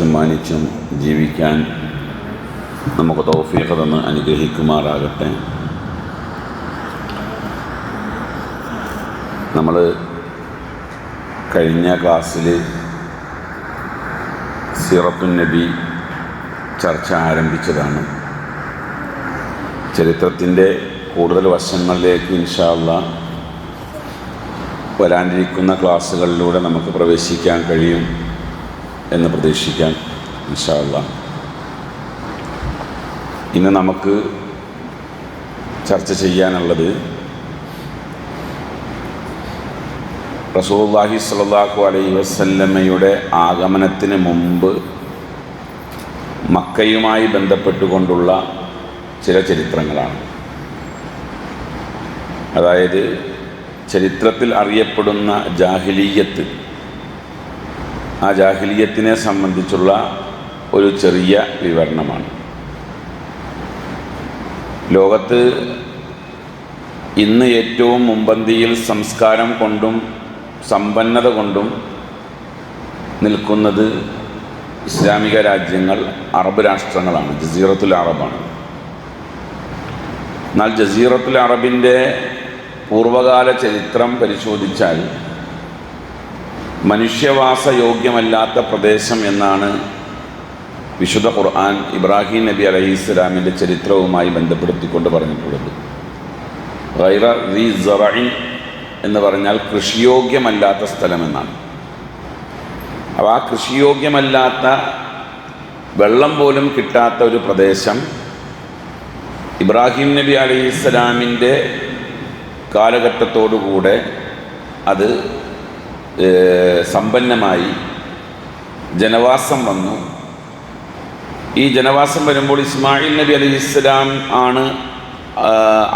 ബഹുമാനിച്ചും മാനിച്ചും ജീവിക്കാൻ നമുക്ക് തൗഫീഖ് തന്ന് അനുഗ്രഹിക്കുമാറാകട്ടെ. നമ്മൾ കഴിഞ്ഞ ക്ലാസ്സിൽ സിറത്തുൻ നബി ചർച്ച ആരംഭിച്ചതാണ്. ചരിത്രത്തിന്റെ കൂടുതൽ വശങ്ങളിലേക്ക് ഇൻഷാല്ല വരാനിരിക്കുന്ന ക്ലാസ്സുകളിലൂടെ നമുക്ക് പ്രവേശിക്കാൻ കഴിയും. എന്ന് പ്രതീക്ഷിക്കാം ഇൻഷാല്ല ഇന്ന് നമുക്ക് ചർച്ച ചെയ്യാനുള്ളത് റസൂല്ലാഹി സ്വല്ലല്ലാഹു അലൈ വസല്ലമ്മയുടെ ആഗമനത്തിന് മുമ്പ് മക്കയുമായി ബന്ധപ്പെട്ടുകൊണ്ടുള്ള ചില ചരിത്രങ്ങളാണ്. അതായത് ചരിത്രത്തിൽ അറിയപ്പെടുന്ന ജാഹിലീയത്ത് ആ ജാഹിലിയത്തിനെ സംബന്ധിച്ചുള്ള ഒരു ചെറിയ വിവരണമാണ്. ലോകത്ത് ഇന്ന് ഏറ്റവും മുമ്പന്തിയിൽ സംസ്കാരം കൊണ്ടും സമ്പന്നത കൊണ്ടും നിൽക്കുന്നത് ഇസ്ലാമിക രാജ്യങ്ങൾ അറബ് രാഷ്ട്രങ്ങളാണ് ജസീറത്തുൽ അറബാണ്. എന്നാൽ ജസീറത്തുൽ അറബിന്റെ പൂർവകാല ചരിത്രം പരിശോധിച്ചാൽ മനുഷ്യവാസ യോഗ്യമല്ലാത്ത പ്രദേശം എന്നാണ് വിശുദ്ധ ഖുർആൻ ഇബ്രാഹിം നബി അലൈഹി ഇസ്ലാമിന്റെ ചരിത്രവുമായി ബന്ധപ്പെടുത്തിക്കൊണ്ട് പറഞ്ഞിട്ടുള്ളത്. ഗൈറ ദി സറൈൻ എന്ന് പറഞ്ഞാൽ കൃഷിയോഗ്യമല്ലാത്ത സ്ഥലമെന്നാണ്. അപ്പോൾ ആ കൃഷിയോഗ്യമല്ലാത്ത വെള്ളം പോലും കിട്ടാത്ത ഒരു പ്രദേശം ഇബ്രാഹിം നബി അലൈഹി ഇസ്ലാമിന്റെ കാലഘട്ടത്തോടുകൂടെ അത് സമ്പന്നമായി ജനവാസം വന്നു. ഈ ജനവാസം വരുമ്പോൾ ഇസ്മായിൽ നബി അലി ഇസ്ലാം ആണ്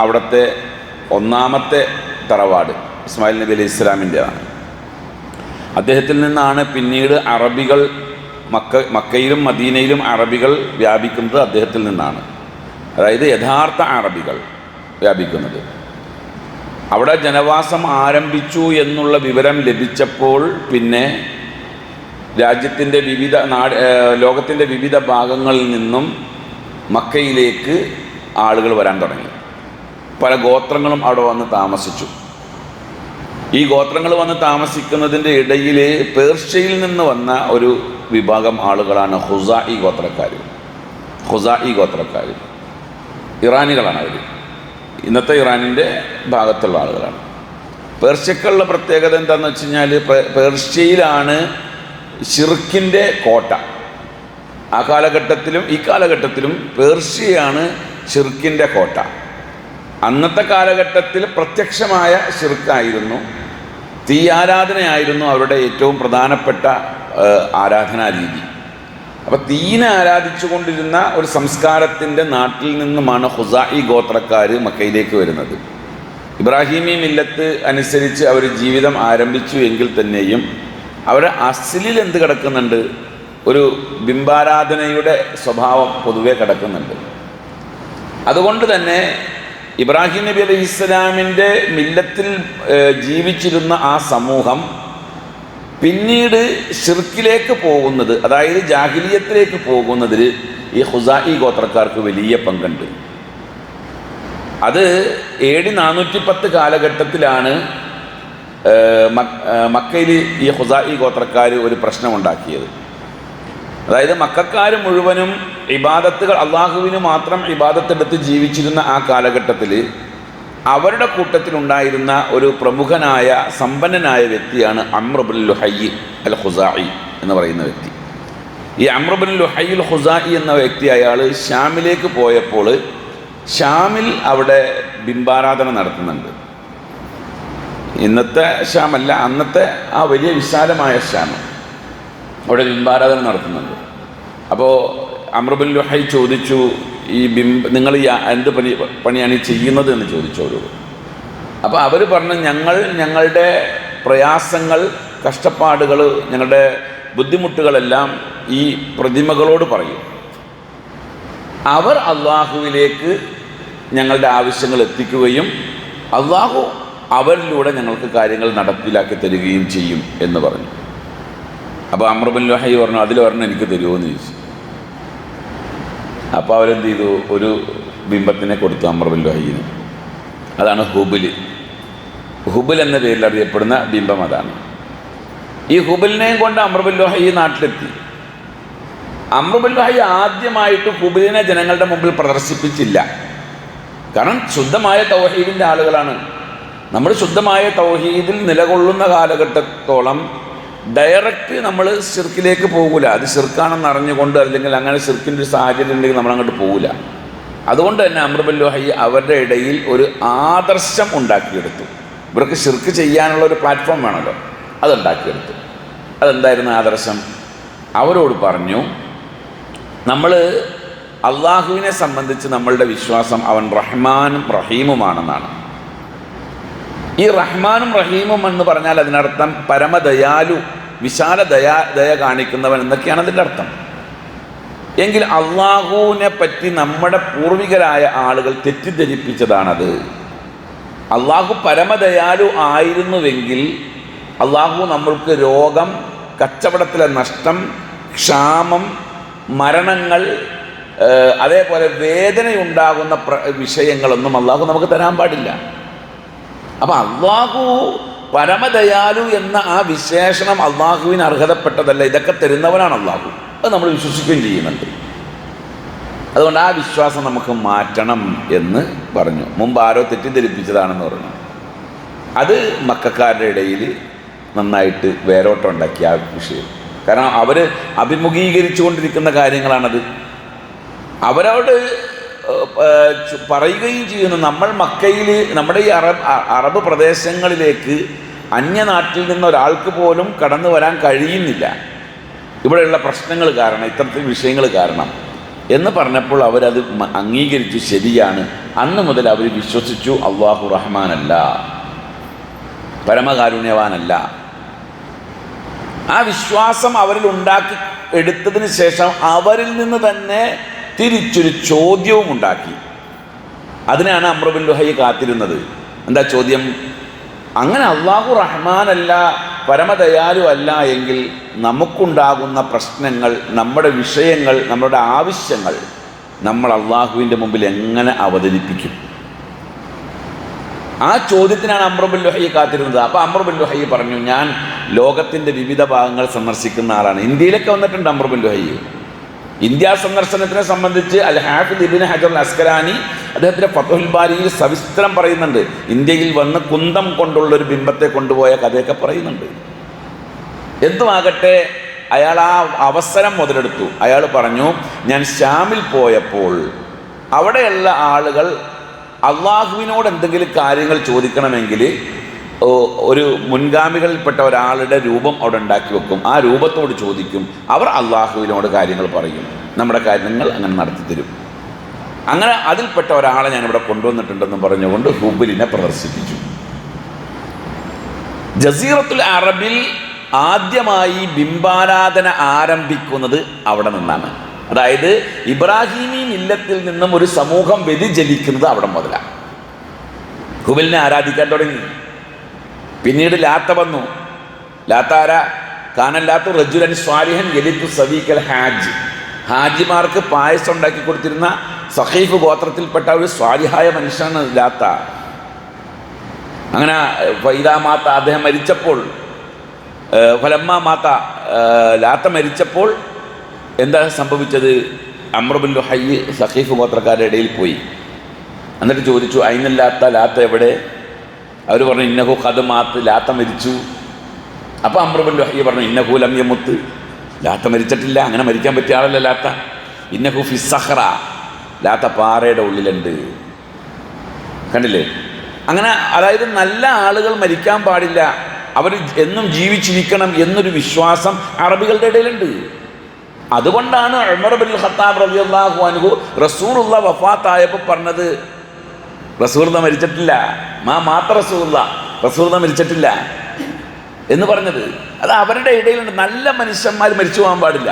അവിടുത്തെ ഒന്നാമത്തെ തറവാട് ഇസ്മായിൽ നബി അലി ഇസ്ലാമിന്റെതാണ് അദ്ദേഹത്തിൽ നിന്നാണ് പിന്നീട് അറബികൾ മക്ക മക്കയിലും മദീനയിലും അറബികൾ വ്യാപിക്കുന്നത് അദ്ദേഹത്തിൽ നിന്നാണ്. അതായത് യഥാർത്ഥ അറബികൾ വ്യാപിക്കുന്നത്. അവിടെ ജനവാസം ആരംഭിച്ചു എന്നുള്ള വിവരം ലഭിച്ചപ്പോൾ പിന്നെ രാജ്യത്തിന്റെ വിവിധ നാട് ലോകത്തിന്റെ വിവിധ ഭാഗങ്ങളിൽ നിന്നും മക്കയിലേക്ക് ആളുകൾ വരാൻ തുടങ്ങി. പല ഗോത്രങ്ങളും അവിടെ വന്ന് താമസിച്ചു. ഈ ഗോത്രങ്ങൾ വന്ന് താമസിക്കുന്നതിന്റെ ഇടയിൽ പേർഷ്യയിൽ നിന്ന് വന്ന ഒരു വിഭാഗം ആളുകളാണ് ഹുസ ഈ ഗോത്രക്കാർ ഹുസ ഈ ഗോത്രക്കാർ ഇറാനികളാണ് അവർ ഇന്നത്തെ ഇറാനിന്റെ ഭാഗത്തുള്ള ആളുകളാണ്. പേർഷ്യക്കുള്ള പ്രത്യേകത എന്താണെന്ന് വെച്ച് കഴിഞ്ഞാൽ പേർഷ്യയിലാണ് ഷിർക്കിന്റെ കോട്ട. ആ കാലഘട്ടത്തിലും ഈ കാലഘട്ടത്തിലും പേർഷ്യയാണ് ഷിർക്കിന്റെ കോട്ട. അന്നത്തെ കാലഘട്ടത്തിൽ പ്രത്യക്ഷമായ ഷിർക്കായിരുന്നു തീ ആരാധനയായിരുന്നു അവരുടെ ഏറ്റവും പ്രധാനപ്പെട്ട ആരാധനാ രീതി. അപ്പോൾ തീനെ ആരാധിച്ചു കൊണ്ടിരുന്ന ഒരു സംസ്കാരത്തിന്റെ നാട്ടിൽ നിന്നുമാണ് ഹുസായി ഗോത്രക്കാർ മക്കയിലേക്ക് വരുന്നത്. ഇബ്രാഹിമി മില്ലത്ത് അനുസരിച്ച് അവർ ജീവിതം ആരംഭിച്ചു എങ്കിൽ തന്നെയും അവർ അസിലിൽ എന്ത് കിടക്കുന്നുണ്ട്? ഒരു ബിംബാരാധനയുടെ സ്വഭാവം പൊതുവെ കിടക്കുന്നുണ്ട്. അതുകൊണ്ട് തന്നെ ഇബ്രാഹിം നബി അലൈഹി ഇസ്ലാമിന്റെ മില്ലത്തിൽ ജീവിച്ചിരുന്ന ആ സമൂഹം പിന്നീട് ഷിർക്കിലേക്ക് പോകുന്നത് അതായത് ജാഹിലിയത്തിലേക്ക് പോകുന്നതിൽ ഈ ഹുസായി ഗോത്രക്കാർക്ക് വലിയ പങ്കുണ്ട്. അത് എ ഡി നാനൂറ്റി പത്ത് കാലഘട്ടത്തിലാണ് മക്കയിൽ ഈ ഹുസായി ഗോത്രക്കാർ ഒരു പ്രശ്നമുണ്ടാക്കിയത്. അതായത് മക്കാർ മുഴുവനും ഇബാദത്തുകൾ അള്ളാഹുവിന് മാത്രം ഇബാദത്തെടുത്ത് ജീവിച്ചിരുന്ന ആ കാലഘട്ടത്തിൽ അവരുടെ കൂട്ടത്തിലുണ്ടായിരുന്ന ഒരു പ്രമുഖനായ സമ്പന്നനായ വ്യക്തിയാണ് അമ്രബുൽ ലുഹയ്യി അൽ ഹുസായി എന്ന് പറയുന്ന വ്യക്തി. ഈ അമ്രബുൽ ലുഹയ്യുൽ ഹുസായി എന്ന വ്യക്തി അയാൾ ഷാമിലേക്ക് പോയപ്പോൾ ഷാമിൽ അവിടെ ബിംബാരാധന നടത്തുന്നുണ്ട്. ഇന്നത്തെ ഷ്യാമല്ല അന്നത്തെ ആ വലിയ വിശാലമായ ഷാം അവിടെ ബിംബാരാധന നടത്തുന്നുണ്ട്. അപ്പോൾ അമ്രബുൽ ലുഹൈ ചോദിച്ചു ഈ ബിംബ നിങ്ങൾ ഈ എന്ത് പണി പണിയാണ് ഈ ചെയ്യുന്നത് എന്ന് ചോദിച്ചോളൂ അപ്പോൾ അവർ പറഞ്ഞു ഞങ്ങൾ ഞങ്ങളുടെ പ്രയാസങ്ങൾ കഷ്ടപ്പാടുകൾ ഞങ്ങളുടെ ബുദ്ധിമുട്ടുകളെല്ലാം ഈ പ്രതിമകളോട് പറയും. അവർ അള്ളാഹുവിലേക്ക് ഞങ്ങളുടെ ആവശ്യങ്ങൾ എത്തിക്കുകയും അള്ളാഹു അവരിലൂടെ ഞങ്ങൾക്ക് കാര്യങ്ങൾ നടപ്പിലാക്കി തരികയും ചെയ്യും എന്ന് പറഞ്ഞു. അപ്പോൾ അമ്രബിൻ ലുഹൈ പറഞ്ഞു അതിൽ പറഞ്ഞു എനിക്ക് തരുമോ എന്ന് ചോദിച്ചു. അപ്പോൾ അവരെന്ത് ചെയ്തു? ഒരു ബിംബത്തിനെ കൊടുത്തു അമ്രബിൻ ലുഹൈന് അതാണ് ഹുബിൽ ഹുബിൽ എന്ന പേരിൽ അറിയപ്പെടുന്ന ബിംബം അതാണ്. ഈ ഹുബിലിനെയും കൊണ്ട് അമ്രബിൻ ലുഹൈ നാട്ടിലെത്തി. അമ്രബിൻ ലുഹൈ ആദ്യമായിട്ട് ഹുബിലിനെ ജനങ്ങളുടെ മുമ്പിൽ പ്രദർശിപ്പിച്ചില്ല. കാരണം ശുദ്ധമായ തൗഹീദിന്റെ ആളുകളാണ്. നമ്മൾ ശുദ്ധമായ തൗഹീദിൽ നിലകൊള്ളുന്ന കാലഘട്ടത്തോളം ഡയറക്റ്റ് നമ്മൾ ഷിർക്കിലേക്ക് പോകില്ല അത് ഷിർക്കാണെന്ന് അറിഞ്ഞുകൊണ്ട് അല്ലെങ്കിൽ അങ്ങനെ ഷിർക്കിന്റെ ഒരു സാഹചര്യം ഉണ്ടെങ്കിൽ നമ്മൾ അങ്ങോട്ട് പോകില്ല അതുകൊണ്ട് തന്നെ അമ്രബല്ലോഹൈ അവരുടെ ഇടയിൽ ഒരു ആദർശം ഉണ്ടാക്കിയെടുത്തു. ഇവർക്ക് ഷിർക്ക് ചെയ്യാനുള്ള ഒരു പ്ലാറ്റ്ഫോം വേണമല്ലോ. അതുണ്ടാക്കിയെടുത്തു അതെന്തായിരുന്നു ആദർശം? അവരോട് പറഞ്ഞു നമ്മൾ അള്ളാഹുവിനെ സംബന്ധിച്ച് നമ്മളുടെ വിശ്വാസം അവൻ റഹ്മാനും റഹീമുമാണെന്നാണ്. ഈ റഹ്മാനും റഹീമും എന്ന് പറഞ്ഞാൽ അതിനർത്ഥം പരമദയാലു വിശാല ദയാ ദയ കാണിക്കുന്നവൻ എന്നൊക്കെയാണ് അതിന്റെ അർത്ഥം. എങ്കിൽ അള്ളാഹുവിനെ പറ്റി നമ്മുടെ പൂർവികരായ ആളുകൾ തെറ്റിദ്ധരിപ്പിച്ചതാണത്. അള്ളാഹു പരമദയാലു ആയിരുന്നുവെങ്കിൽ അള്ളാഹു നമ്മൾക്ക് രോഗം കച്ചവടത്തിലെ നഷ്ടം ക്ഷാമം മരണങ്ങൾ അതേപോലെ വേദനയുണ്ടാകുന്ന വിഷയങ്ങളൊന്നും അള്ളാഹു നമുക്ക് തരാൻ പാടില്ല. അപ്പം അള്ളാഹു പരമദയാലു എന്ന ആ വിശേഷണം അള്ളാഹുവിന് അർഹതപ്പെട്ടതല്ല? ഇതൊക്കെ തരുന്നവനാണ് അള്ളാഹു. അത് നമ്മൾ വിശ്വസിക്കുകയും ചെയ്യുന്നുണ്ട്. അതുകൊണ്ട് ആ വിശ്വാസം നമുക്ക് മാറ്റണം എന്ന് പറഞ്ഞു. മുമ്പ് ആരോ തെറ്റിദ്ധരിപ്പിച്ചതാണെന്ന് പറഞ്ഞു. അത് മക്കാരുടെ ഇടയിൽ നന്നായിട്ട് വേരോട്ടം ഉണ്ടാക്കിയ ആ വിഷയം. കാരണം അവർ അഭിമുഖീകരിച്ചു കൊണ്ടിരിക്കുന്ന കാര്യങ്ങളാണത്. അവരോട് പറയുകയും ചെയ്യുന്നു. നമ്മൾ മക്കയിൽ നമ്മുടെ ഈ അറബ് അറബ് പ്രദേശങ്ങളിലേക്ക് അന്യനാട്ടിൽ നിന്ന് ഒരാൾക്ക് പോലും കടന്നു വരാൻ കഴിയുന്നില്ല. ഇവിടെയുള്ള പ്രശ്നങ്ങൾ കാരണം ഇത്തരത്തിൽ വിഷയങ്ങൾ കാരണം എന്ന് പറഞ്ഞപ്പോൾ അവരത് അംഗീകരിച്ചു ശരിയാണ്. അന്ന് മുതൽ അവർ വിശ്വസിച്ചു അള്ളാഹു റഹ്മാനല്ല പരമകാരുണ്യവാനല്ല. ആ വിശ്വാസം അവരിൽ ഉണ്ടാക്കി എടുത്തതിന് ശേഷം അവരിൽ നിന്ന് തന്നെ തിരിച്ചൊരു ചോദ്യവും ഉണ്ടാക്കി. അതിനാണ് അമ്രബിൻ ലുഹൈ കാത്തിരുന്നത്. എന്താ ചോദ്യം? അങ്ങനെ അള്ളാഹു റഹ്മാനല്ല പരമദയാലു അല്ല എങ്കിൽ നമുക്കുണ്ടാകുന്ന പ്രശ്നങ്ങൾ നമ്മുടെ വിഷയങ്ങൾ നമ്മുടെ ആവശ്യങ്ങൾ നമ്മൾ അള്ളാഹുവിന്റെ മുമ്പിൽ എങ്ങനെ അവതരിപ്പിക്കും? ആ ചോദ്യത്തിനാണ് അമ്രബുൽ ലുഹൈ കാത്തിരുന്നത്. അപ്പോൾ അമ്രബുൽ ലുഹൈ പറഞ്ഞു ഞാൻ ലോകത്തിന്റെ വിവിധ ഭാഗങ്ങൾ സന്ദർശിക്കുന്ന ആളാണ്. ഇന്ത്യയിലൊക്കെ വന്നിട്ടുണ്ട് അമ്രബുൽ ലുഹൈ. ഇന്ത്യ സന്ദർശനത്തിനെ സംബന്ധിച്ച് അൽ ഹാഫിദ് ഇബിൻ ഹജർ അസ്കരാനി അദ്ദേഹത്തിന്റെ ഫത്തുൽ ബാരിയിൽ സവിസ്തരം പറയുന്നുണ്ട്. ഇന്ത്യയിൽ വന്ന് കുന്തം കൊണ്ടുള്ള ഒരു ബിംബത്തെ കൊണ്ടുപോയ കഥയൊക്കെ പറയുന്നുണ്ട്. എന്തുമാകട്ടെ അയാൾ ആ അവസരം മുതലെടുത്തു. അയാൾ പറഞ്ഞു ഞാൻ ഷാമിൽ പോയപ്പോൾ അവിടെയുള്ള ആളുകൾ അള്ളാഹുവിനോട് എന്തെങ്കിലും കാര്യങ്ങൾ ചോദിക്കണമെങ്കിൽ ഒരു മുൻഗാമികളിൽപ്പെട്ട ഒരാളുടെ രൂപം അവിടെ ഉണ്ടാക്കി വെക്കും. ആ രൂപത്തോട് ചോദിക്കും. അവർ അള്ളാഹുവിനോട് കാര്യങ്ങൾ പറയും. നമ്മുടെ കാര്യങ്ങൾ അങ്ങനെ നടത്തി തരും അങ്ങനെ അതിൽപ്പെട്ട ഒരാളെ ഞാൻ ഞാനിവിടെ കൊണ്ടുവന്നിട്ടുണ്ടെന്ന് പറഞ്ഞുകൊണ്ട് ഹുബിലിനെ പ്രദർശിപ്പിച്ചു. ജസീറത്തുൽ അറബിൽ ആദ്യമായി ബിംബാരാധന ആരംഭിക്കുന്നത് അവിടെ നിന്നാണ്. അതായത് ഇബ്രാഹിമി മില്ലത്തിൽ നിന്നും ഒരു സമൂഹം വ്യതിചലിക്കുന്നത് അവിടെ മുതലാണ് ഹുബലിനെ ആരാധിക്കാൻ തുടങ്ങി. പിന്നീട് ലാത്ത വന്നു. ലാത്താര കാനല്ലാത്തു റജുലൻ സ്വാലിഹൻ എലിത്തു സവീക്കൽ ഹാജ്. ഹാജിമാർക്ക് പായസം ഉണ്ടാക്കി കൊടുത്തിരുന്ന സഹീഫ് ഗോത്രത്തിൽപ്പെട്ട ഒരു സ്വാലിഹായ മനുഷ്യനാണ് ലാത്ത. അങ്ങനെ ഫൈദാ മാത്ത അദ്ദേഹം മരിച്ചപ്പോൾ ഫലമ്മ മാത്ത ലാത്ത മരിച്ചപ്പോൾ എന്താ സംഭവിച്ചത്? അമ്രബുൽ ഹയ്യ് സഖീഫ് ഗോത്രക്കാരുടെ ഇടയിൽ പോയി. എന്നിട്ട് ചോദിച്ചു അയിനല്ലാത്ത ലാത്ത എവിടെ? അവർ പറഞ്ഞു ഇന്നഹു കഥ മാത്ത് ലാത്ത മരിച്ചു. അപ്പോൾ അമ്രബുൽ ഹൈ പറഞ്ഞു ഇന്നഹു ലമ്യമുത്ത് ലാത്ത മരിച്ചിട്ടില്ല അങ്ങനെ മരിക്കാൻ പറ്റിയ ആളല്ല ലാത്ത. ഇന്നഹു ഫി സഹ്റ ലാത്ത പാറയുടെ ഉള്ളിലുണ്ട്. കണ്ടില്ലേ? അങ്ങനെ അതായത് നല്ല ആളുകൾ മരിക്കാൻ പാടില്ല. അവർ എന്നും ജീവിച്ചിരിക്കണം എന്നൊരു വിശ്വാസം അറബികളുടെ ഇടയിലുണ്ട്. അതുകൊണ്ടാണ് ഉമർ ബിൻ ഖത്താബ് റബി അള്ളാഹു അനുഹു റസൂലുള്ള വഫാത്തായപ്പോൾ പറഞ്ഞത് റസൂർദ മരിച്ചിട്ടില്ല. മാ മാത്ര റസൂർദ. റസൂർദ മരിച്ചിട്ടില്ല. എന്ന് പറഞ്ഞത് അത് അവരുടെ ഇടയിലുണ്ട്. നല്ല മനുഷ്യന്മാർ മരിച്ചു പോകാൻ പാടില്ല.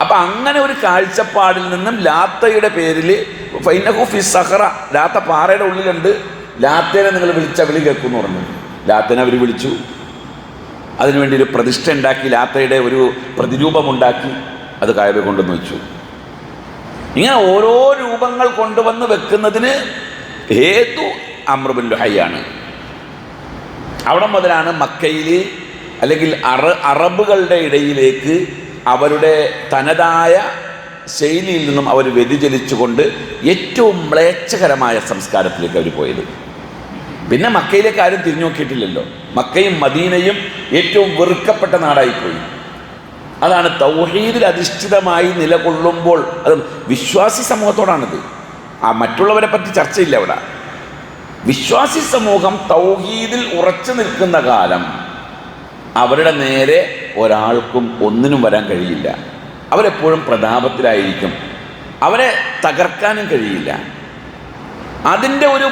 അപ്പം അങ്ങനെ ഒരു കാഴ്ചപ്പാടിൽ നിന്നും ലാത്തയുടെ പേരിൽ ഫൈനഹുഫി സഹറ. ലാത്ത പാറയുടെ ഉള്ളിലുണ്ട്. ലാത്തേനെ നിങ്ങൾ വിളിച്ച വിളി കേൾക്കുമെന്ന് പറഞ്ഞു. ലാത്തേനെ അവർ വിളിച്ചു. അതിനുവേണ്ടി ഒരു പ്രതിഷ്ഠ ഉണ്ടാക്കി. ലാത്തയുടെ ഒരു പ്രതിരൂപമുണ്ടാക്കി. അത് കായവ കൊണ്ടുവന്ന് വെച്ചു. ഇങ്ങനെ ഓരോ രൂപങ്ങൾ കൊണ്ടുവന്ന് വെക്കുന്നതിന് ഹേതു അമ്രുബിൻ ലുഹയ്യാണ് അവിടെ മുതലാണ് മക്കയിൽ അല്ലെങ്കിൽ അറ അറബുകളുടെ ഇടയിലേക്ക് അവരുടെ തനതായ ശൈലിയിൽ നിന്നും അവർ വ്യതിചലിച്ചുകൊണ്ട് ഏറ്റവും മ്ലേച്ഛകരമായ സംസ്കാരത്തിലേക്ക് അവർ പോയത്. പിന്നെ മക്കയിലേക്ക് ആരും തിരിഞ്ഞു നോക്കിയിട്ടില്ലല്ലോ. മക്കയും മദീനയും ഏറ്റവും വെറുക്കപ്പെട്ട നാടായിപ്പോയി. അതാണ് തൗഹീദിൽ അധിഷ്ഠിതമായി നിലകൊള്ളുമ്പോൾ അത് വിശ്വാസി സമൂഹത്തോടാണിത്. ആ മറ്റുള്ളവരെ പറ്റി ചർച്ചയില്ല അവിടെ. വിശ്വാസി സമൂഹം തൗഹീദിൽ ഉറച്ചു നിൽക്കുന്ന കാലം അവരുടെ നേരെ ഒരാൾക്കും ഒന്നിനും വരാൻ കഴിയില്ല. അവരെപ്പോഴും പ്രതാപത്തിലായിരിക്കും. അവരെ തകർക്കാനും കഴിയില്ല. അതിന്റെ ഒരു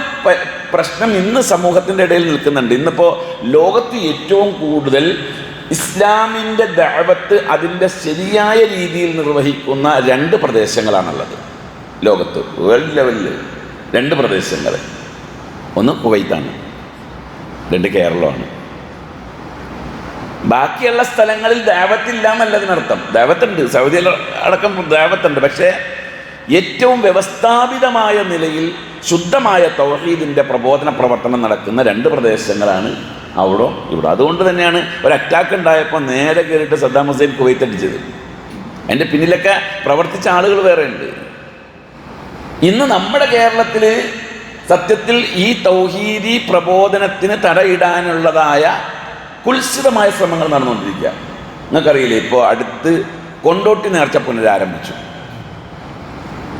പ്രശ്നം ഇന്ന് സമൂഹത്തിന്റെ ഇടയിൽ നിൽക്കുന്നുണ്ട്. ഇന്നിപ്പോൾ ലോകത്ത് ഏറ്റവും കൂടുതൽ ഇസ്ലാമിന്റെ ദഅവത്ത് അതിന്റെ ശരിയായ രീതിയിൽ നിർവഹിക്കുന്ന രണ്ട് പ്രദേശങ്ങളാണുള്ളത്. ലോകത്ത് വേൾഡ് ലെവലിൽ രണ്ട് പ്രദേശങ്ങൾ ഒന്ന് കുവൈത്താണ് രണ്ട് കേരളമാണ്. ബാക്കിയുള്ള സ്ഥലങ്ങളിൽ ദേവത്തില്ല എന്നല്ല അതിനർത്ഥം ദേവത്തുണ്ട് സൗദി അടക്കം ദേവത്തുണ്ട് പക്ഷേ ഏറ്റവും വ്യവസ്ഥാപിതമായ നിലയിൽ ശുദ്ധമായ തൗഹീദിന്റെ പ്രബോധന പ്രവർത്തനം നടക്കുന്ന രണ്ട് പ്രദേശങ്ങളാണ് അവിടെ? ഇവിടെ. അതുകൊണ്ട് തന്നെയാണ് ഒരു അറ്റാക്ക് ഉണ്ടായപ്പോൾ നേരെ കയറിയിട്ട് സദ്ദാം ഹുസൈൻ കുവൈത്ത് അടിച്ചത്. അതിന്റെ പിന്നിലൊക്കെ പ്രവർത്തിച്ച ആളുകൾ വേറെ ഉണ്ട്. ഇന്ന് നമ്മുടെ കേരളത്തിൽ സത്യത്തിൽ ഈ തൗഹീദി പ്രബോധനത്തിന് തടയിടാനുള്ളതായ കുൽസിതമായ ശ്രമങ്ങൾ നടന്നുകൊണ്ടിരിക്കുക. നിങ്ങൾക്കറിയില്ലേ ഇപ്പോൾ അടുത്ത് കൊണ്ടോട്ടി നേർച്ച പുനരാരംഭിച്ചു.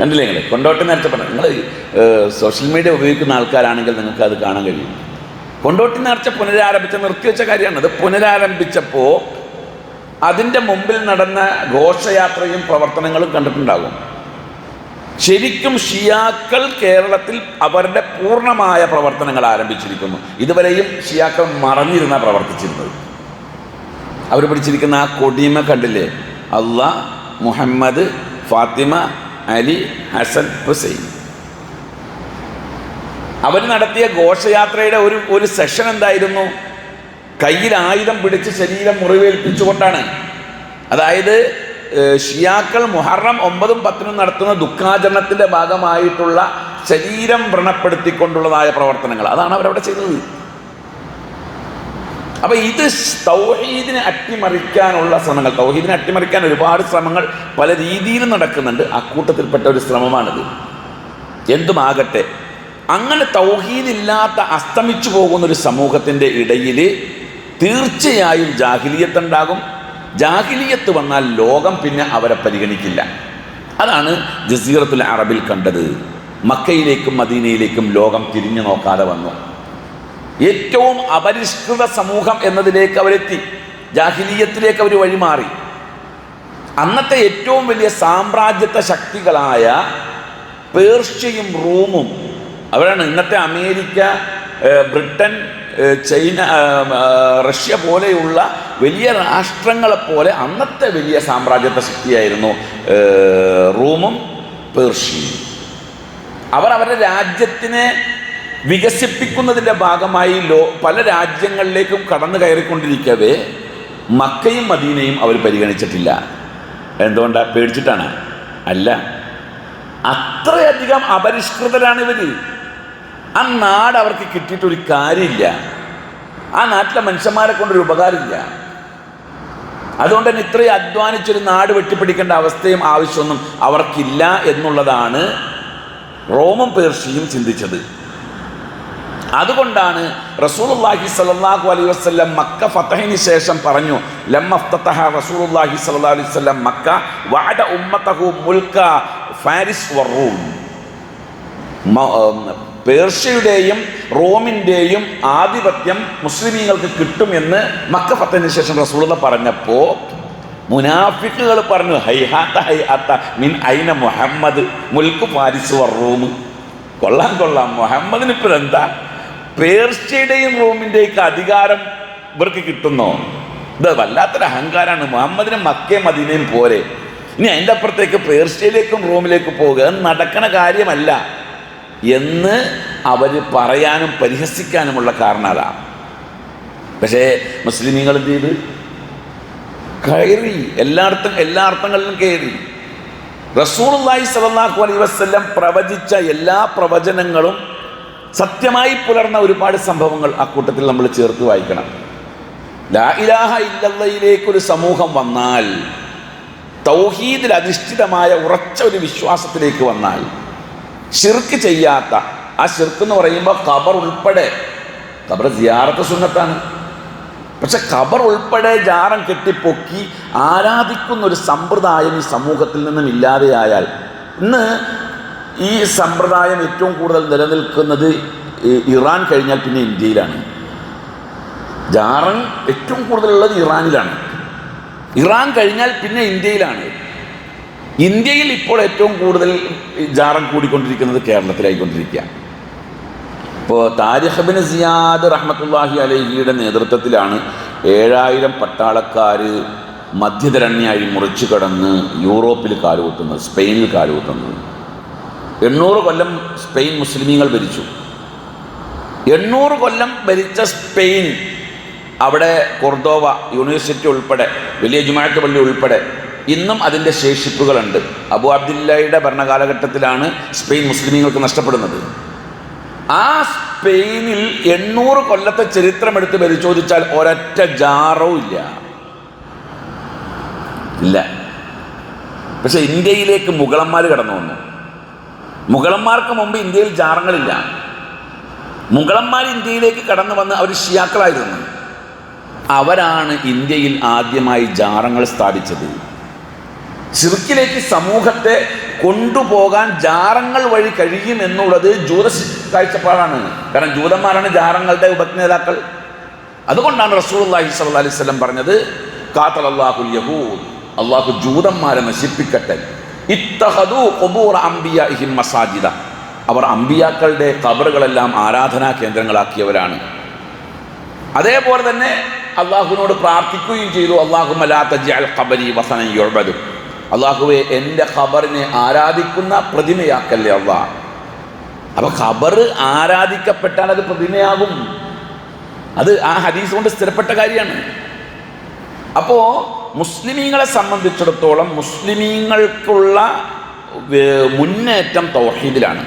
കണ്ടില്ലേ നിങ്ങൾ കൊണ്ടോട്ടി നേർച്ച പുനർ നിങ്ങൾ സോഷ്യൽ മീഡിയ ഉപയോഗിക്കുന്ന ആൾക്കാരാണെങ്കിൽ നിങ്ങൾക്ക് അത് കാണാൻ കഴിയും. കൊണ്ടോട്ടി നേർച്ച പുനരാരംഭിച്ച നിർത്തിവെച്ച കാര്യമാണ്. അത് പുനരാരംഭിച്ചപ്പോൾ അതിന്റെ മുമ്പിൽ നടന്ന ഘോഷയാത്രയും പ്രവർത്തനങ്ങളും കണ്ടിട്ടുണ്ടാകും. ശരിക്കും ഷിയാക്കൾ കേരളത്തിൽ അവരുടെ പൂർണമായ പ്രവർത്തനങ്ങൾ ആരംഭിച്ചിരിക്കുന്നു. ഇതുവരെയും ഷിയാക്കൾ മറഞ്ഞിരുന്ന പ്രവർത്തിച്ചിരുന്നത്. അവർ പിടിച്ചിരിക്കുന്ന ആ കൊടിമ കണ്ടില്ലേ? അള്ളാഹ് മുഹമ്മദ് ഫാത്തിമ അലി ഹസൻ ഹുസൈൻ. അവർ നടത്തിയ ഘോഷയാത്രയുടെ ഒരു ഒരു സെഷൻ എന്തായിരുന്നു? കയ്യിൽ ആയുധം പിടിച്ച് ശരീരം മുറിവേൽപ്പിച്ചുകൊണ്ടാണ്. അതായത് ഷിയാക്കൾ മുഹറം ഒമ്പതും പത്തിനും നടത്തുന്ന ദുഃഖാചരണത്തിന്റെ ഭാഗമായിട്ടുള്ള ശരീരം വ്രണപ്പെടുത്തിക്കൊണ്ടുള്ളതായ പ്രവർത്തനങ്ങൾ. അതാണ് അവരവിടെ ചെയ്തത്. അപ്പോൾ ഇത് തൗഹീദിനെ അട്ടിമറിക്കാനുള്ള ശ്രമങ്ങൾ. തൗഹീദിനെ അട്ടിമറിക്കാൻ ഒരുപാട് ശ്രമങ്ങൾ പല രീതിയിലും നടക്കുന്നുണ്ട്. അക്കൂട്ടത്തിൽപ്പെട്ട ഒരു ശ്രമമാണിത്. എന്തുമാകട്ടെ അങ്ങനെ തൗഹീദില്ലാത്ത അസ്തമിച്ചു പോകുന്ന ഒരു സമൂഹത്തിന്റെ ഇടയിൽ തീർച്ചയായും ജാഹിലിയത്ത് ഉണ്ടാകും ജാഹിലിയത്ത് വന്നാൽ ലോകം പിന്നെ അവരെ പരിഗണിക്കില്ല. അതാണ് ജസീറത്തുൽ അറബിൽ കണ്ടത്. മക്കയിലേക്കും മദീനയിലേക്കും ലോകം തിരിഞ്ഞു നോക്കാതെ വന്നു. ഏറ്റവും അപരിഷ്കൃത സമൂഹം എന്നതിലേക്ക് അവരെത്തി. ജാഹിലീയത്തിലേക്ക് അവർ വഴിമാറി. അന്നത്തെ ഏറ്റവും വലിയ സാമ്രാജ്യത്വ ശക്തികളായ പേർഷ്യയും റോമും അവരാണ് ഇന്നത്തെ അമേരിക്ക ബ്രിട്ടൻ ചൈന റഷ്യ പോലെയുള്ള വലിയ രാഷ്ട്രങ്ങളെപ്പോലെ അന്നത്തെ വലിയ സാമ്രാജ്യത്വ ശക്തിയായിരുന്നു റോമും പേർഷ്യയും. അവർ അവരുടെ രാജ്യത്തിനെ വികസിപ്പിക്കുന്നതിന്റെ ഭാഗമായി ലോ പല രാജ്യങ്ങളിലേക്കും കടന്നു കയറിക്കൊണ്ടിരിക്കവേ മക്കയും മദീനയും അവർ പരിഗണിച്ചിട്ടില്ല. എന്തുകൊണ്ടാണ് പേടിച്ചിട്ടാണ്. അല്ല. അത്രയധികം അപരിഷ്കൃതരാണ് ഇവർ ആ നാട് അവർക്ക് കിട്ടിയിട്ടൊരു കാര്യമില്ല. ആ നാട്ടിലെ മനുഷ്യന്മാരെ കൊണ്ടൊരു ഉപകാരമില്ല. അതുകൊണ്ട് തന്നെ ഇത്രയും അധ്വാനിച്ചൊരു നാട് വെട്ടിപ്പിടിക്കേണ്ട അവസ്ഥയും ആവശ്യമൊന്നും അവർക്കില്ല എന്നുള്ളതാണ് റോമും പേർഷ്യയും ചിന്തിച്ചത്. അതുകൊണ്ടാണ് റസൂലുള്ളാഹി സ്വല്ലല്ലാഹു അലൈഹി വസ്ലം മക്ക ഫതഹിന് ശേഷം പറഞ്ഞു ലമ്മഫ്തഹ അലൈഹി വസല്ലം മക്ക വഅദ ഉമ്മതഹു മുൽക ഫാരിസ് വറൂം പേർഷ്യയുടെയും റോമിന്റെയും ആധിപത്യം മുസ്ലിമീങ്ങൾക്ക് കിട്ടുമെന്ന് മക്ക ഫത്തഹിന് ശേഷം റസൂലുള്ള പറഞ്ഞപ്പോൾ മുനാഫിക്കുകൾ പറഞ്ഞു ഹൈഹാത്ത ഹൈഹാത്ത മിൻ ഐന മുഹമ്മദ്? മുൽക്ക് പാരിസ് വറൂം കൊള്ളാം കൊള്ളാം. മുഹമ്മദിന് ഇപ്പോൾ എന്താ പേർഷ്യയുടെയും റോമിന്റെയൊക്കെ അധികാരം ഇവർക്ക് കിട്ടുന്നോ? ഇത് വല്ലാത്തൊരു അഹങ്കാരമാണ് മുഹമ്മദിന് മക്കയും മദീനയും പോരെ. ഇനി അതിന്റെ അപ്പുറത്തേക്ക് പേർഷ്യയിലേക്കും റോമിലേക്കും പോവുക അത് നടക്കണ കാര്യമല്ല. എന്ന് അവർ പറയാനും പരിഹസിക്കാനുമുള്ള കാരണം അതാണ് പക്ഷേ മുസ്ലിമീങ്ങൾ എന്ത് ചെയ്ത്? കയറി. എല്ലായിടത്തും എല്ലാ അർത്ഥങ്ങളിലും കയറി. റസൂലുള്ളാഹി സ്വല്ലല്ലാഹു അലൈ വസല്ലം പ്രവചിച്ച എല്ലാ പ്രവചനങ്ങളും സത്യമായി പുലർന്ന ഒരുപാട് സംഭവങ്ങൾ ആ കൂട്ടത്തിൽ നമ്മൾ ചേർത്ത് വായിക്കണം. ലാ ഇലാഹ ഇല്ലല്ലയിലേക്ക് ഒരു സമൂഹം വന്നാൽ തൗഹീദിൽ അധിഷ്ഠിതമായ ഉറച്ച ഒരു വിശ്വാസത്തിലേക്ക് വന്നാൽ ഷിർക്ക് ചെയ്യാത്ത. ആ ഷിർക്ക് എന്ന് പറയുമ്പോൾ ഖബർ ഉൾപ്പെടെ. ഖബർ സിയാറത്ത് സുന്നത്താണ്. പക്ഷെ ഖബർ ഉൾപ്പെടെ ജാറം കെട്ടിപ്പൊക്കി ആരാധിക്കുന്ന ഒരു സമ്പ്രദായം ഈ സമൂഹത്തിൽ നിന്നും ഇല്ലാതെയായാൽ ഇന്ന് ഈ സമ്പ്രദായം ഏറ്റവും കൂടുതൽ നിലനിൽക്കുന്നത് ഇറാൻ കഴിഞ്ഞാൽ പിന്നെ ഇന്ത്യയിലാണ്. ജാറം ഏറ്റവും കൂടുതലുള്ളത് ഇറാനിലാണ്. ഇറാൻ കഴിഞ്ഞാൽ പിന്നെ ഇന്ത്യയിലാണ്. ഇന്ത്യയിൽ ഇപ്പോൾ ഏറ്റവും കൂടുതൽ ജാറം കൂടിക്കൊണ്ടിരിക്കുന്നത് കേരളത്തിലായിക്കൊണ്ടിരിക്കുക. ഇപ്പോൾ താരിഹബിന് സിയാദ് റഹ്മത്തുല്ലാഹി അലഹിയുടെ നേതൃത്വത്തിലാണ് ഏഴായിരം പട്ടാളക്കാർ മധ്യധരണ്യായി മുറിച്ചു കടന്ന് യൂറോപ്പിൽ കാലുകുത്തുന്നത് സ്പെയിനിൽ കാലുകുത്തുന്നത്. എണ്ണൂറ് കൊല്ലം സ്പെയിൻ മുസ്ലിമീങ്ങൾ ഭരിച്ചു. എണ്ണൂറ് കൊല്ലം ഭരിച്ച സ്പെയിൻ അവിടെ കൊർദോവ യൂണിവേഴ്സിറ്റി ഉൾപ്പെടെ വലിയ ജുമാറ്റ് പള്ളി ഉൾപ്പെടെ ഇന്നും അതിന്റെ ശേഷിപ്പുകളുണ്ട്. അബു അബ്ദുല്ലയുടെ ഭരണകാലഘട്ടത്തിലാണ് സ്പെയിൻ മുസ്ലിമീങ്ങൾക്ക് നഷ്ടപ്പെടുന്നത്. ആ സ്പെയിനിൽ എണ്ണൂറ് കൊല്ലത്തെ ചരിത്രം ചരിത്രമെടുത്ത് പരിശോധിച്ചാൽ ഒരൊറ്റ ജാറവും ഇല്ല. ഇല്ല. പക്ഷെ ഇന്ത്യയിലേക്ക് മുഗളന്മാർ കടന്നു വന്നു. മുഗളന്മാർക്ക് മുമ്പ് ഇന്ത്യയിൽ ജാറങ്ങളില്ല. മുഗളന്മാർ ഇന്ത്യയിലേക്ക് കടന്നു വന്ന് അവർ ഷിയാക്കളായിരുന്നു. അവരാണ് ഇന്ത്യയിൽ ആദ്യമായി ജാറങ്ങൾ സ്ഥാപിച്ചത്. ഷിർക്കിലേക്ക് സമൂഹത്തെ കൊണ്ടുപോകാൻ ജാറങ്ങൾ വഴി കഴിയും എന്നുള്ളത് ജൂത കാഴ്ചപ്പാടാണ്. കാരണം ജൂതന്മാരാണ് ജാറങ്ങളുടെ ഉപജ്ഞേതാക്കൾ. അതുകൊണ്ടാണ് റസൂലുള്ളാഹി സ്വല്ലല്ലാഹി അലൈഹി വസല്ലം പറഞ്ഞത് കാത്തൽ അള്ളാഹു യഹൂദ്. അള്ളാഹു ജൂതന്മാരെ നശിപ്പിക്കട്ടെ. ഇത്തഹദു ഖുബൂർ അംബിയാഇഹിം മസാജിദ. അവർ അമ്പിയാക്കളുടെ കബറുകളെല്ലാം ആരാധനാ കേന്ദ്രങ്ങളാക്കിയവരാണ്. അതേപോലെ തന്നെ അള്ളാഹുവിനോട് പ്രാർത്ഥിക്കുകയും ചെയ്തു അള്ളാഹു ഖബരി വസനൻ യുഅബദു. അള്ളാഹുവെ എന്റെ ഖബറിനെ ആരാധിക്കുന്ന പ്രതിമയാക്കല്ലേ അള്ളാഹ് അപ്പൊ ഖബർ ആരാധിക്കപ്പെട്ടാൽ അത് പ്രതിമയാകും. അത് ആ ഹദീസ് കൊണ്ട് സ്ഥിരപ്പെട്ട കാര്യമാണ്. അപ്പോ മുസ്ലിമീങ്ങളെ സംബന്ധിച്ചിടത്തോളം മുസ്ലിമീങ്ങൾക്കുള്ള മുന്നേറ്റം തൗഹീദിലാണ്.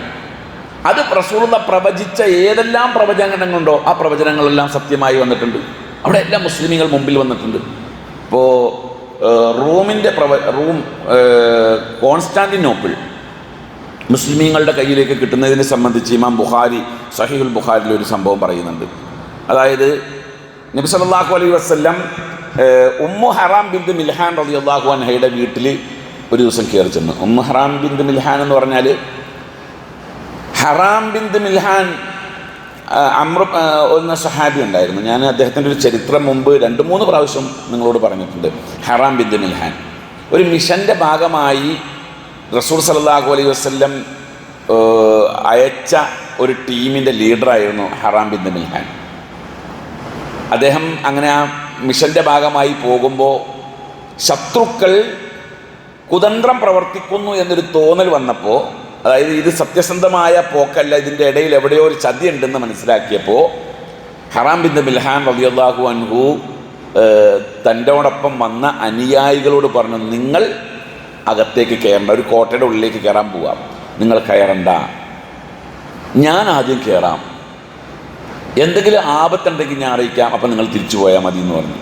അത് റസൂലുള്ള പ്രവചിച്ച ഏതെല്ലാം പ്രവചനങ്ങളുണ്ടോ ആ പ്രവചനങ്ങളെല്ലാം സത്യമായി വന്നിട്ടുണ്ട്. അവിടെ എല്ലാം മുസ്ലിമീങ്ങൾ മുമ്പിൽ വന്നിട്ടുണ്ട്. ഇപ്പോൾ റൂമിന്റെ പ്രവ റൂം കോൺസ്റ്റാന്റിനോപ്പിൾ മുസ്ലിമീങ്ങളുടെ കയ്യിലേക്ക് കിട്ടുന്നതിനെ സംബന്ധിച്ച് ഇമാം ബുഹാരി സഹീഹുൽ ബുഖാരിൽ ഒരു സംഭവം പറയുന്നുണ്ട്. അതായത് നബി സല്ലാഹു അലൈഹി വസ്ലം ഉമ്മു ഹറാം ബിന്ദു മിൽഹാൻ റളിയല്ലാഹു അൻഹയുടെ വീട്ടിൽ ഒരു ദിവസം കയറി ചെന്നു. ഉമ്മു ഹറാം ബിന്ദു മിൽഹാൻ എന്ന് പറഞ്ഞാൽ ഹറാം ബിന്ദു മിൽഹാൻ അമ്ര എന്ന സഹാബി ഉണ്ടായിരുന്നു. ഞാൻ അദ്ദേഹത്തിന്റെ ഒരു ചരിത്രം മുമ്പ് രണ്ട് മൂന്ന് പ്രാവശ്യം നിങ്ങളോട് പറഞ്ഞിട്ടുണ്ട്. ഹറാം ബിന്ദു മിൽഹാൻ. ഒരു മിഷന്റെ ഭാഗമായി റസൂർ സല്ലല്ലാഹു അലൈഹി വസല്ലം അയച്ച ഒരു ടീമിന്റെ ലീഡറായിരുന്നു ഹറാം ബിന്ദു മിൽഹാൻ. അദ്ദേഹം അങ്ങനെ ആ മിഷന്റെ ഭാഗമായി പോകുമ്പോൾ ശത്രുക്കൾ കുതന്ത്രം പ്രവർത്തിക്കുന്നു എന്നൊരു തോന്നൽ വന്നപ്പോൾ അതായത് ഇത് സത്യസന്ധമായ പോക്കല്ല ഇതിന്റെ ഇടയിൽ എവിടെയോ ഒരു ചതി ഉണ്ടെന്ന് മനസ്സിലാക്കിയപ്പോൾ ഹറാം ബിന്ദു മിൽഹാൻ റളിയല്ലാഹു അൻഹു തന്റെ തന്റെയോടൊപ്പം വന്ന അനുയായികളോട് പറഞ്ഞു നിങ്ങൾ അകത്തേക്ക് കയറണ്ട ഒരു കോട്ടയുടെ ഉള്ളിലേക്ക് കയറാൻ പോവാം. നിങ്ങൾ കയറണ്ട. ഞാൻ ആദ്യം കയറാം. എന്തെങ്കിലും ആപത്തുണ്ടെങ്കിൽ ഞാൻ അറിയിക്കാം. അപ്പം നിങ്ങൾ തിരിച്ചു പോയാൽ മതി എന്ന് പറഞ്ഞു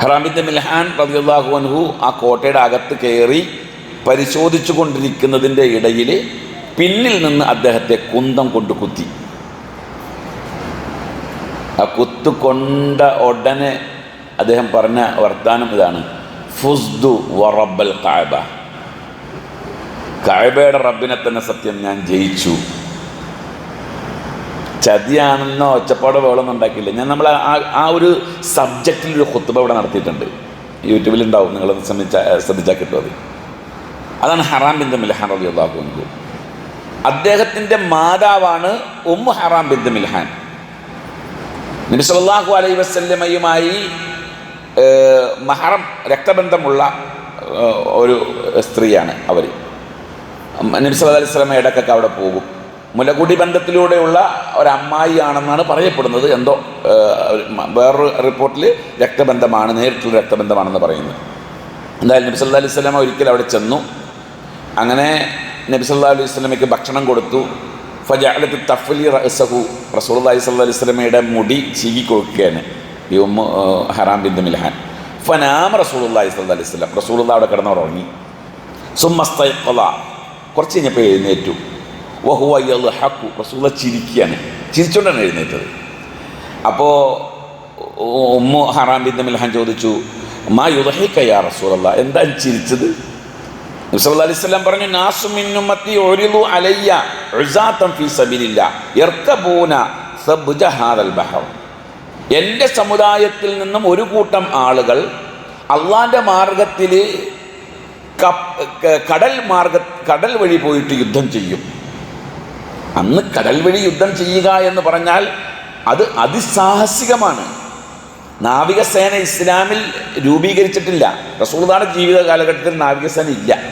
ഹറാമിന്റെ മിൽഹാൻ റളിയല്ലാഹു അൻഹു ആ കോട്ടയുടെ അകത്ത് കയറി പരിശോധിച്ചു കൊണ്ടിരിക്കുന്നതിന്റെ ഇടയിൽ പിന്നിൽ നിന്ന് അദ്ദേഹത്തെ കുന്തം കൊണ്ട് കുത്തി. ആ കുത്തു കൊണ്ട ഉടനെ അദ്ദേഹം പറഞ്ഞ വർത്താനം ഇതാണ്. ഫുസ്ദു വറബൽ കായബ കായബയുടെ റബ്ബിനെ തന്നെ സത്യം ഞാൻ ജയിച്ചു. ചതിയാണെന്നോ ഒച്ചപ്പാടോ വേളൊന്നും ഉണ്ടാക്കിയില്ല. ഞാൻ നമ്മൾ ആ ഒരു സബ്ജക്റ്റിൽ ഒരു കുത്തുബ ഇവിടെ നടത്തിയിട്ടുണ്ട്. യൂട്യൂബിലുണ്ടാവും. നിങ്ങളൊന്ന് ശ്രമിച്ച ശ്രദ്ധിച്ചാൽ കിട്ടും അതാണ് ഹറാം ബിന്ദു മിൽഹാൻ റബി അള്ളാഹു അൻഹു. അദ്ദേഹത്തിന്റെ മാതാവാണ് ഉമ്മു ഹറാം ബിന്ദു മിൽഹാൻ. നബി സല്ലല്ലാഹു അലൈഹി വസല്ലമയുമായി മഹറം രക്തബന്ധമുള്ള ഒരു സ്ത്രീയാണ് അവർ നബി സല്ലല്ലാഹു അലൈഹി വസല്ലമ ഇടയ്ക്കൊക്കെ അവിടെ പോകും. മുലകുടി ബന്ധത്തിലൂടെയുള്ള ഒരമ്മായി ആണെന്നാണ് പറയപ്പെടുന്നത്. എന്തോ വേറൊരു റിപ്പോർട്ടിൽ രക്തബന്ധമാണ് നേരിട്ടുള്ള രക്തബന്ധമാണെന്ന് പറയുന്നത്. എന്തായാലും നബി സല്ലാ അലൈഹി സ്വലാമ ഒരിക്കൽ അവിടെ ചെന്നു. അങ്ങനെ നബി സല്ലാ അലൈഹി സ്വലമയ്ക്ക് ഭക്ഷണം കൊടുത്തു. ഫജാലത്ത് തഫലി റസഹു റസൂൽ അലൈഹി സ്വല്ലാ അലൈഹി സ്വലമയുടെ മുടി ചീകി കൊടുക്കുകയാണ് ഈ ഉമ്മ ഹറാം ബിന്ദു മിൽഹാൻ. ഫനാം റസൂൽ അലൈഹി സ്വല്ലാ അലൈഹി സ്വലം റസൂൽ അവിടെ കിടന്നുറങ്ങി. സുമ്മസ്തൈക്കൊല കുറച്ച് കഴിഞ്ഞപ്പോൾ എഴുന്നേറ്റു. വഹു വഹുവ ഹക്കു റസൂല ചിരിക്കുകയാണ്. ചിരിച്ചുകൊണ്ടാണ് എഴുന്നേറ്റത്. അപ്പോൾ ഉമ്മു ഹറാം ബിന്ദു മിൽഹാൻ ചോദിച്ചു മാ യുദഹിക്കയ്യാ റസൂലല്ല എന്താ ചിരിച്ചത്? സ്വലം പറഞ്ഞു നാസു മിന്നുമ്മത്തി ഒരിലു അലയ്യ ഫി ബഹർ. സമുദായത്തിൽ നിന്നും ഒരു കൂട്ടം ആളുകൾ അള്ളാന്റെ മാർഗത്തിൽ കടൽ മാർഗ കടൽ വഴി പോയിട്ട് യുദ്ധം ചെയ്യും. അന്ന് കടൽ വഴി യുദ്ധം ചെയ്യുക എന്ന് പറഞ്ഞാൽ അത് അതിസാഹസികമാണ്. നാവികസേന ഇസ്ലാമിൽ രൂപീകരിച്ചിട്ടില്ല. റസൂൽദാന്റെ ജീവിത കാലഘട്ടത്തിൽ നാവികസേന ഇല്ല.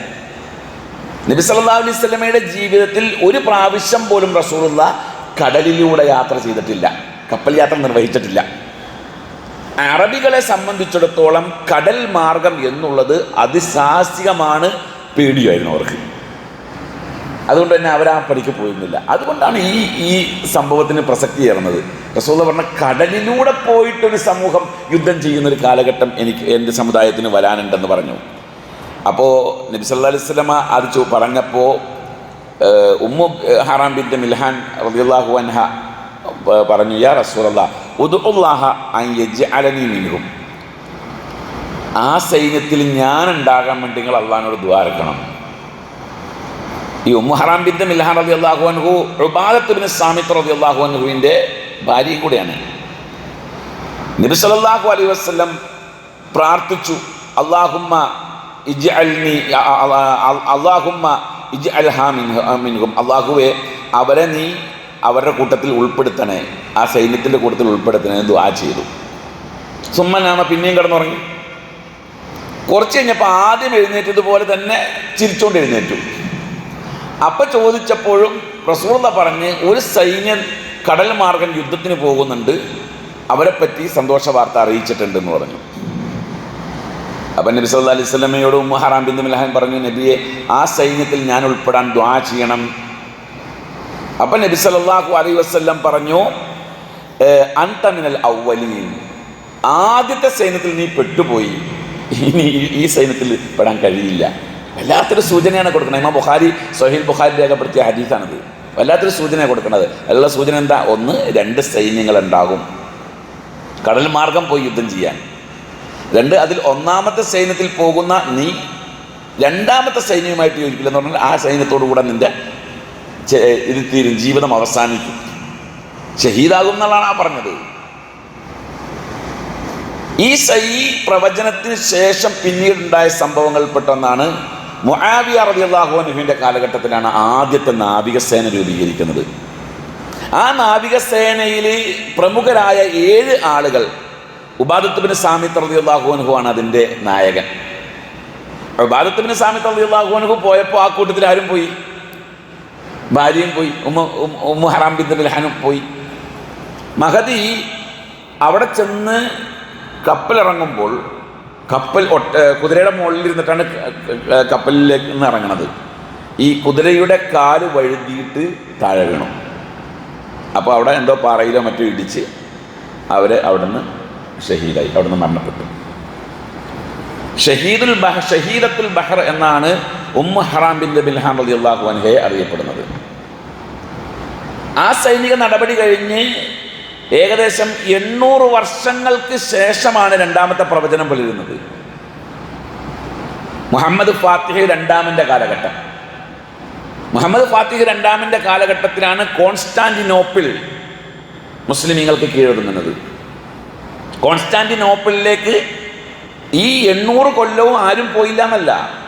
നബി സല്ലല്ലാഹു അലൈഹി ജീവിതത്തിൽ ഒരു പ്രാവശ്യം പോലും റസൂലുള്ള കടലിലൂടെ യാത്ര ചെയ്തിട്ടില്ല. കപ്പൽ യാത്ര നിർവഹിച്ചിട്ടില്ല. അറബികളെ സംബന്ധിച്ചിടത്തോളം കടൽ മാർഗം എന്നുള്ളത് അതിസാഹസികമാണ് പേടിയായിരുന്നു അവർക്ക്. അതുകൊണ്ട് തന്നെ അവർ ആ പണിക്ക് പോയിരുന്നില്ല. അതുകൊണ്ടാണ് ഈ ഈ സംഭവത്തിന് പ്രസക്തി ചേർന്നത് റസൂല പറഞ്ഞ കടലിലൂടെ പോയിട്ടൊരു സമൂഹം യുദ്ധം ചെയ്യുന്ന ഒരു കാലഘട്ടം എനിക്ക് എന്റെ സമുദായത്തിന് വരാനുണ്ടെന്ന് പറഞ്ഞു. അപ്പോൾ നബി അലിസ്ലമ അത് ചോ- പറഞ്ഞപ്പോൾ ഉമ്മു ഹറാം ബിൻ മിൽഹാൻ റളിയല്ലാഹു അൻഹ പറഞ്ഞു യാ റസൂലല്ല ഉദുല്ലാഹ യജ്അലനി മിൻഹും. ആ സൈന്യത്തിൽ ഞാൻ ഉണ്ടാകാൻ വേണ്ടി നിങ്ങൾ അള്ളഹാനോട് ദ്വാരക്കണം ഈ ഉമ്മു ഹറാം ബിൻ മിൽഹാൻ റബി അള്ളാഹു അൻഹു ഉബാദത്തുബിന് സാമിത്ത് റബി അള്ളാഹു അൻഹുവിന്റെ ഭാര്യയും കൂടെയാണ്. നബി സല്ലല്ലാഹു അലൈഹി വസല്ലം പ്രാർത്ഥിച്ചു അള്ളാഹുമ്മ ഇജ് അൽനി അള്ളാഹുമ്മ ഇജ്അൽഹാ മിൻഹ- മിൻഹും. അള്ളാഹുവെ അവരെ നീ അവരുടെ കൂട്ടത്തിൽ ഉൾപ്പെടുത്തണേ ആ സൈന്യത്തിന്റെ കൂട്ടത്തിൽ ഉൾപ്പെടുത്തണേ എന്ന് ദുആ ചെയ്തു. സുമ്മനാണ് പിന്നെയും കിടന്നുറങ്ങി. കുറച്ച് കഴിഞ്ഞപ്പോൾ ആദ്യം എഴുന്നേറ്റതുപോലെ തന്നെ ചിരിച്ചുകൊണ്ട് എഴുന്നേറ്റു. അപ്പം ചോദിച്ചപ്പോഴും റസൂള പറഞ്ഞ് ഒരു സൈന്യം കടൽ മാർഗം യുദ്ധത്തിന് പോകുന്നുണ്ട്. അവരെപ്പറ്റി പറ്റി സന്തോഷ വാർത്ത അറിയിച്ചിട്ടുണ്ട് എന്ന് പറഞ്ഞു. അപ്പം നബി സല്ല അലൈഹി സ്വലമയോട് ഉമ്മഹറാം ബിന്ദു മിലഹൻ പറഞ്ഞു നബിയെ ആ സൈന്യത്തിൽ ഞാൻ ഉൾപ്പെടാൻ ദ്വാ ചെയ്യണം. അപ്പം നബി സല്ലല്ലാഹു അലൈഹി വസല്ലം പറഞ്ഞു അൻതമിനൽ അൻത മിനൽ അവലീൻ ആദ്യത്തെ സൈന്യത്തിൽ നീ പെട്ടുപോയി. ഇനി ഈ സൈന്യത്തിൽ പെടാൻ കഴിയില്ല. വല്ലാത്തൊരു സൂചനയാണ് കൊടുക്കുന്നത്. ഇമാം ബുഖാരി സൊഹീൽ ബുഖാരി രേഖപ്പെടുത്തിയ ഹദീസാണത്. വല്ലാത്തൊരു സൂചനയാണ് കൊടുക്കുന്നത്. അതിലുള്ള സൂചന എന്താ? ഒന്ന് രണ്ട് സൈന്യങ്ങൾ ഉണ്ടാകും കടൽ മാർഗം പോയി യുദ്ധം ചെയ്യാൻ. രണ്ട് അതിൽ ഒന്നാമത്തെ സൈന്യത്തിൽ പോകുന്ന നീ രണ്ടാമത്തെ സൈന്യവുമായിട്ട് യോജിക്കില്ലെന്ന് പറഞ്ഞാൽ ആ സൈന്യത്തോടു കൂടെ നിന്റെ ചെ- ഇത് തീരും. ജീവിതം അവസാനിക്കും. ഷഹീദാകും എന്നുള്ളതാണ് ആ പറഞ്ഞത്. ഈ സൈ പ്രവചനത്തിന് ശേഷം പിന്നീടുണ്ടായ സംഭവങ്ങളിൽപ്പെട്ടൊന്നാണ് മുആവിയ റളിയല്ലാഹു അൻഹുവിന്റെ കാലഘട്ടത്തിലാണ് ആദ്യത്തെ നാവികസേന രൂപീകരിക്കുന്നത്. ആ നാവികസേനയിൽ പ്രമുഖരായ ഏഴ് ആളുകൾ ഉബാദത്തുബിന് സാമിത്ത് റളിയല്ലാഹു അൻഹു ആണ് അതിന്റെ നായകൻ. ഉബാദത്തുബിന് സാമിത്ത് റളിയല്ലാഹു അൻഹു പോയപ്പോൾ ആ കൂട്ടത്തിൽ ആരും പോയി. ഭാര്യയും പോയി. ഉമ്മ ഉമ്മ ഹറാം ബിന്ദു പോയി. മഹദി അവിടെ ചെന്ന് കപ്പലിറങ്ങുമ്പോൾ കപ്പൽ ഒട്ട കുതിരയുടെ ക- കപ്പലിലേക്ക് നിന്ന് ഇറങ്ങണത്. ഈ കുതിരയുടെ കാൽ വഴുതിയിട്ട് താഴെ വീണു. അപ്പോൾ അവിടെ എന്തോ പാറയിലോ മറ്റോ ഇടിച്ച് അവർ അവിടെ നിന്ന് ഷഹീദായി അവിടെ നിന്ന് മരണപ്പെട്ടു. ഷഹീദുൽ ബഹ ഷഹീദത്തുൽ ബഹർ എന്നാണ് ഉമ്മ ഹറാം ബിൻ ബിൽഹാൻ അലി അള്ളാഹു അൻഹയെ അറിയപ്പെടുന്നത്. ആ സൈനിക നടപടി കഴിഞ്ഞ് ഏകദേശം എണ്ണൂറ് വർഷങ്ങൾക്ക് ശേഷമാണ് രണ്ടാമത്തെ പ്രവചനം പുലരുന്നത് മുഹമ്മദ് ഫാത്തിഹ് രണ്ടാമന്റെ കാലഘട്ടം. മുഹമ്മദ് ഫാത്തിഹ് രണ്ടാമന്റെ കാലഘട്ടത്തിലാണ് കോൺസ്റ്റാന്റിനോപ്പിൾ മുസ്ലിമീങ്ങൾക്ക് കീഴടങ്ങുന്നത്. കോൺസ്റ്റാന്റിനോപ്പിളിലേക്ക് ഈ എണ്ണൂറ് കൊല്ലവും ആരും പോയില്ല എന്നല്ല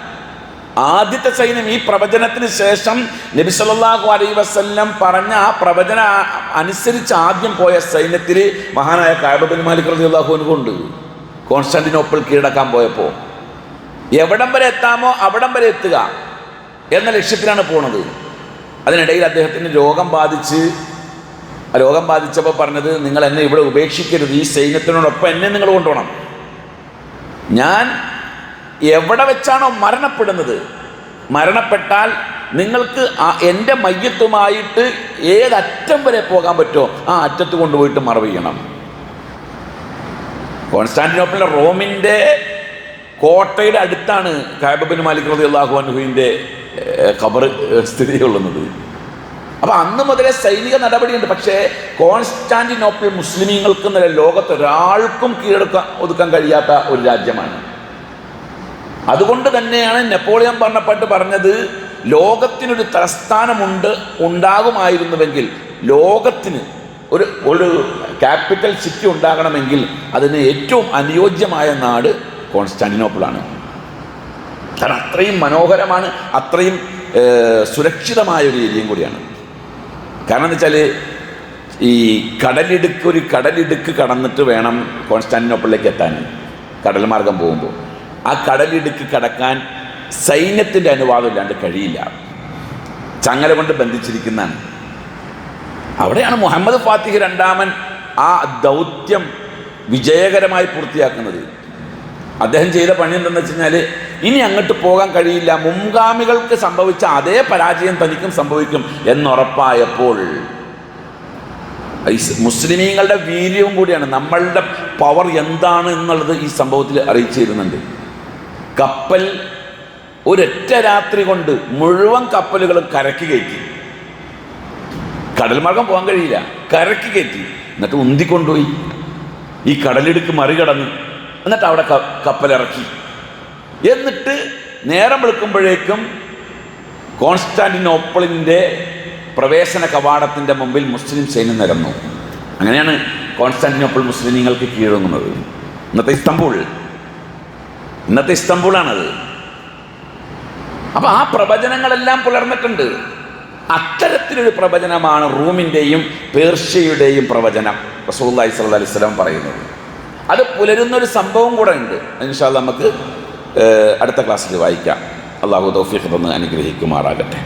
ആദ്യത്തെ സൈന്യം ഈ പ്രവചനത്തിന് ശേഷം നബി സല്ലല്ലാഹു അലൈഹി വസല്ലം പറഞ്ഞ ആ പ്രവചന അനുസരിച്ച് ആദ്യം പോയ സൈന്യത്തിൽ മഹാനായ കായബിൻ മാലിക് അൻഹു ഉണ്ട്. കോൺസ്റ്റാന്റിനോപ്പിൾ കീഴടക്കാൻ പോയപ്പോൾ എവിടം വരെ എത്താമോ അവിടം വരെ എത്തുക എന്ന ലക്ഷ്യത്തിലാണ് പോണത്. അതിനിടയിൽ അദ്ദേഹത്തിന് രോഗം ബാധിച്ച് രോഗം ബാധിച്ചപ്പോൾ പറഞ്ഞത് നിങ്ങൾ എന്നെ ഇവിടെ ഉപേക്ഷിക്കരുത്. ഈ സൈന്യത്തിനോടൊപ്പം എന്നെ നിങ്ങൾ കൊണ്ടുപോകണം. ഞാൻ എവിടെ വെച്ചാണോ മരണപ്പെടുന്നത്? മരണപ്പെട്ടാൽ നിങ്ങൾക്ക് എന്റെ മയ്യത്തുമായിട്ട് ഏതറ്റം വരെ പോകാൻ പറ്റുമോ? ആ അറ്റത്ത് കൊണ്ടുപോയിട്ട് മറവ് ചെയ്യണം. കോൺസ്റ്റാന്റിനോപ്പിളിലെ റോമിന്റെ കോട്ടയുടെ അടുത്താണ് കാബബിൻ മാലിക് റതി അള്ളാഹു അനുഹുവിന്റെ ഖബർ സ്ഥിതി കൊള്ളുന്നത് അപ്പോൾ അന്ന് മുതലേ സൈനിക നടപടിയുണ്ട്. പക്ഷേ കോൺസ്റ്റാന്റിനോപ്പിൾ മുസ്ലിമീങ്ങൾക്ക് എന്നല്ല ലോകത്ത് ഒരാൾക്കും കീഴടക്കാൻ ഒതുക്കാൻ കഴിയാത്ത ഒരു രാജ്യമാണ്. അതുകൊണ്ട് തന്നെയാണ് നെപ്പോളിയൻ ഭരണപ്പെട്ട് പറഞ്ഞത് ലോകത്തിനൊരു തലസ്ഥാനമുണ്ട് ഉണ്ടാകുമായിരുന്നുവെങ്കിൽ ലോകത്തിന് ഒരു ഒരു ക്യാപിറ്റൽ സിറ്റി ഉണ്ടാകണമെങ്കിൽ അതിന് ഏറ്റവും അനുയോജ്യമായ നാട് കോൺസ്റ്റാന്റിനോപ്പിളാണ്. കാരണം അത്രയും മനോഹരമാണ് അത്രയും സുരക്ഷിതമായ ഒരു ഏരിയയും കൂടിയാണ്. കാരണം എന്ന് വെച്ചാൽ ഈ കടലിടുക്ക് ഒരു കടലിടുക്ക് കടന്നിട്ട് വേണം കോൺസ്റ്റാന്റിനോപ്പിളിലേക്ക് എത്താൻ കടൽ മാർഗം പോകുമ്പോൾ. ആ കടലിടുക്ക് കടക്കാൻ സൈന്യത്തിന്റെ അനുവാദം ഇല്ലാണ്ട് കഴിയില്ല. ചങ്ങല കൊണ്ട് ബന്ധിച്ചിരിക്കുന്നതാണ്. അവിടെയാണ് മുഹമ്മദ് ഫാത്തിഹ് രണ്ടാമൻ ആ ദൗത്യം വിജയകരമായി പൂർത്തിയാക്കുന്നത്. അദ്ദേഹം ചെയ്ത പണി എന്തെന്ന് വെച്ച് കഴിഞ്ഞാൽ ഇനി അങ്ങോട്ട് പോകാൻ കഴിയില്ല. മുൻഗാമികൾക്ക് സംഭവിച്ച അതേ പരാജയം തനിക്കും സംഭവിക്കും എന്നുറപ്പായപ്പോൾ മുസ്ലിമീങ്ങളുടെ വീര്യവും കൂടിയാണ്. നമ്മളുടെ പവർ എന്താണ് എന്നുള്ളത് ഈ സംഭവത്തിൽ അറിയിച്ചു തരുന്നുണ്ട് കപ്പൽ ഒരൊറ്റ രാത്രി കൊണ്ട് മുഴുവൻ കപ്പലുകളും കരക്ക് കയറ്റി. കടൽ മാർഗം പോകാൻ കഴിയില്ല. കരക്ക് കയറ്റി. എന്നിട്ട് ഉന്തിക്കൊണ്ടുപോയി. ഈ കടലിടുക്ക് മറികടന്ന് എന്നിട്ട് അവിടെ കപ്പൽ ഇറക്കി എന്നിട്ട് നേരം വെളുക്കുമ്പോഴേക്കും കോൺസ്റ്റാന്റിനോപ്പിളിന്റെ പ്രവേശന കവാടത്തിന്റെ മുമ്പിൽ മുസ്ലിം സൈന്യം നിരന്നു. അങ്ങനെയാണ് കോൺസ്റ്റാന്റിനോപ്പിൾ മുസ്ലിമീങ്ങൾക്ക് കീഴടങ്ങുന്നത് ഇന്നത്തെ ഇസ്തംബൂൾ. ഇന്നത്തെ ഇസ്തംബൂളാണത്. അപ്പൊ ആ പ്രവചനങ്ങളെല്ലാം പുലർന്നിട്ടുണ്ട്. അത്തരത്തിലൊരു പ്രവചനമാണ് റൂമിന്റെയും പേർഷ്യയുടെയും പ്രവചനം റസൂല്ലായി സല്ല അലൈഹി സ്വലം പറയുന്നത്. അത് പുലരുന്നൊരു സംഭവം കൂടെ ഉണ്ട്. ഇൻഷാല്ല നമുക്ക് അടുത്ത ക്ലാസ്സിൽ വായിക്കാം. അള്ളാഹു തൗഫീഖ് തന്ന് അനുഗ്രഹിക്കുമാറാകട്ടെ.